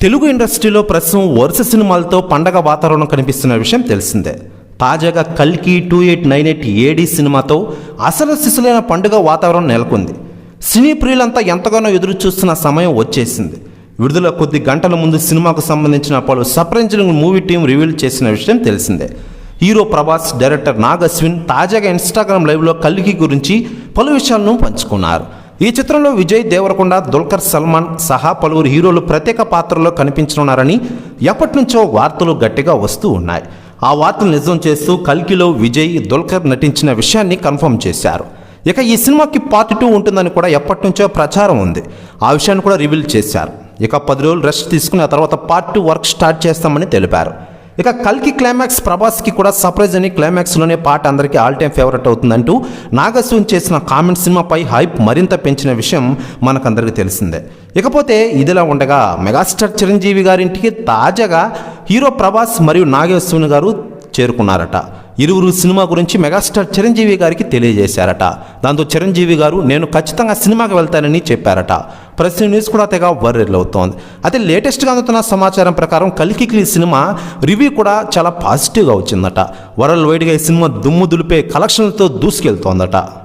తెలుగు ఇండస్ట్రీలో ప్రస్తుతం వరుస సినిమాలతో పండగ వాతావరణం కనిపిస్తున్న విషయం తెలిసిందే. తాజాగా కల్కి two eight nine eight AD సినిమాతో అసలు శిశులైన పండుగ వాతావరణం నెలకొంది. సినీ ప్రియులంతా ఎంతగానో ఎదురు చూస్తున్న సమయం వచ్చేసింది. విడుదల కొద్ది గంటల ముందు సినిమాకు సంబంధించిన పలు సర్ప్రైజింగ్ మూవీ టీం రివీల్ చేసిన విషయం తెలిసిందే. హీరో ప్రభాస్ డైరెక్టర్ నాగ్ అశ్విన్ తాజాగా ఇన్స్టాగ్రామ్ లైవ్లో కల్కి గురించి పలు విషయాలను పంచుకున్నారు. ఈ చిత్రంలో విజయ్ దేవరకొండ దుల్కర్ సల్మాన్ సహా పలువురు హీరోలు ప్రత్యేక పాత్రలో కనిపించనున్నారని ఎప్పటి నుంచో వార్తలు గట్టిగా వస్తూ ఉన్నాయి. ఆ వార్తలు నిజం చేస్తూ కల్కిలో విజయ్ దుల్కర్ నటించిన విషయాన్ని కన్ఫర్మ్ చేశారు. ఇక ఈ సినిమాకి పార్ట్ టూ ఉంటుందని కూడా ఎప్పటి నుంచో ప్రచారం ఉంది. ఆ విషయాన్ని కూడా రివీల్ చేశారు. ఇక పది రోజులు రెస్ట్ తీసుకుని ఆ తర్వాత పార్ట్ టూ వర్క్ స్టార్ట్ చేస్తామని తెలిపారు. ఇక కల్కి క్లైమాక్స్ ప్రభాస్కి కూడా సర్ప్రైజ్ అని క్లైమాక్స్లోనే పాట అందరికీ ఆల్ టైమ్ ఫేవరెట్ అవుతుందంటూ నాగస్విన్ చేసిన కామెంట్ సినిమాపై హైప్ మరింత పెంచిన విషయం మనకందరికీ తెలిసిందే. ఇకపోతే ఇదిలా ఉండగా మెగాస్టార్ చిరంజీవి గారింటికి తాజాగా హీరో ప్రభాస్ మరియు నాగేశ్వన్ గారు చేరుకున్నారట. ఇరువురు సినిమా గురించి మెగాస్టార్ చిరంజీవి గారికి తెలియజేశారట. దాంతో చిరంజీవి గారు నేను ఖచ్చితంగా సినిమాకి వెళ్తానని చెప్పారట. ప్రస్తుతం న్యూస్ కూడా తెగ వైరల్ అవుతోంది. అయితే లేటెస్ట్గా అందుతున్న సమాచారం ప్రకారం కలికికి సినిమా రివ్యూ కూడా చాలా పాజిటివ్గా వచ్చిందట. వరల్డ్ వైడ్గా ఈ సినిమా దుమ్ము దులిపే కలెక్షన్లతో దూసుకెళ్తోందట.